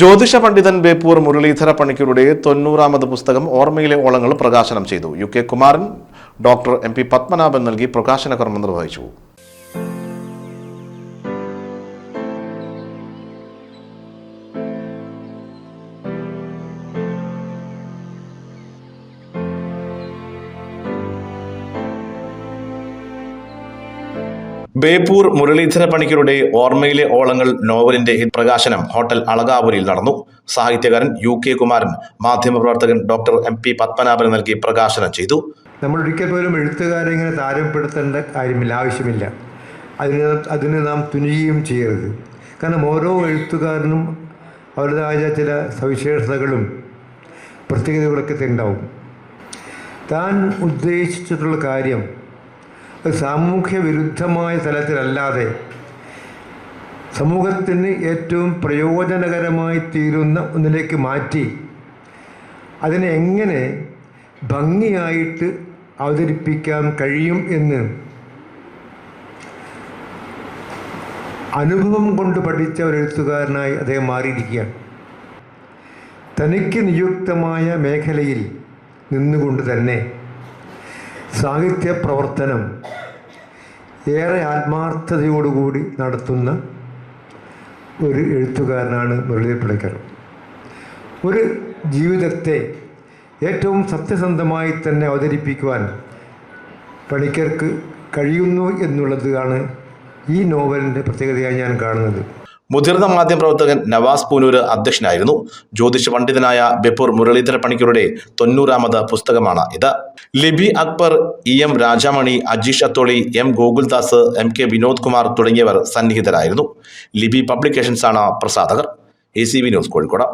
ജ്യോതിഷ പണ്ഡിതൻ ബേപ്പൂർ മുരളീധര പണിക്കരുടെ തൊണ്ണൂറാമത് പുസ്തകം ഓർമ്മയിലെ ഓളങ്ങൾ പ്രകാശനം ചെയ്തു. U K Kumaran doctor M P Padmanabhan നൽകി പ്രകാശന കർമ്മം നിർവഹിച്ചു. ബേപ്പൂർ മുരളീധര പണിക്കരുടെ ഓർമ്മയിലെ ഓളങ്ങൾ നോവലിന്റെ പ്രകാശനം ഹോട്ടൽ അളകാപുരിയിൽ നടന്നു. സാഹിത്യകാരൻ യു കെ കുമാരൻ മാധ്യമപ്രവർത്തകൻ ഡോക്ടർ എം പി പത്മനാഭൻ നൽകി പ്രകാശനം ചെയ്തു. നമ്മൾ ഒരിക്കൽ പോലും എഴുത്തുകാരെ ഇങ്ങനെ താരപ്പെടുത്തേണ്ട കാര്യമില്ല ആവശ്യമില്ല. അതിന് അതിന് നാം തുനിയുകയും ചെയ്യരുത്. കാരണം ഓരോ എഴുത്തുകാരനും അവരുടേതായ ചില സവിശേഷതകളും പ്രത്യേകതകളൊക്കെ ഉണ്ടാവും. താൻ ഉദ്ദേശിച്ചിട്ടുള്ള കാര്യം സാമൂഹ്യ വിരുദ്ധമായ തലത്തിലല്ലാതെ സമൂഹത്തിന് ഏറ്റവും പ്രയോജനകരമായി തീരുന്ന ഒന്നിലേക്ക് മാറ്റി അതിനെ എങ്ങനെ ഭംഗിയായിട്ട് അവതരിപ്പിക്കാൻ കഴിയും എന്ന് അനുഭവം കൊണ്ട് പഠിച്ച ഒരു എഴുത്തുകാരനായി അദ്ദേഹം മാറിയിരിക്കുകയാണ്. തനിക്ക് നിയുക്തമായ മേഖലയിൽ നിന്നുകൊണ്ട് തന്നെ സാഹിത്യ പ്രവർത്തനം ഏറെ ആത്മാർത്ഥതയോടുകൂടി നടത്തുന്ന ഒരു എഴുത്തുകാരനാണ് മുരളീധർ പണിക്കർ ഒരു ജീവിതത്തെ ഏറ്റവും സത്യസന്ധമായി തന്നെ അവതരിപ്പിക്കുവാൻ പണിക്കർക്ക് കഴിയുന്നു എന്നുള്ളതാണ് ഈ നോവലിന്റെ പ്രത്യേകതയായി ഞാൻ കാണുന്നത്. മുതിർന്ന മാധ്യമപ്രവർത്തകൻ നവാസ് പൂനൂര് അധ്യക്ഷനായിരുന്നു. ജ്യോതിഷ പണ്ഡിതനായ ബെപ്പൂർ മുരളീധര പണിക്കരുടെ തൊണ്ണൂറാമത് പുസ്തകമാണ് ഇത്. Libi Akbar E M Rajamani Ajeesh Atholi M Gokuldas M K Vinod Kumar തുടങ്ങിയവർ സന്നിഹിതരായിരുന്നു. ലിബി പബ്ലിക്കേഷൻസാണ് പ്രസാധകർ. A C V news Kozhikode.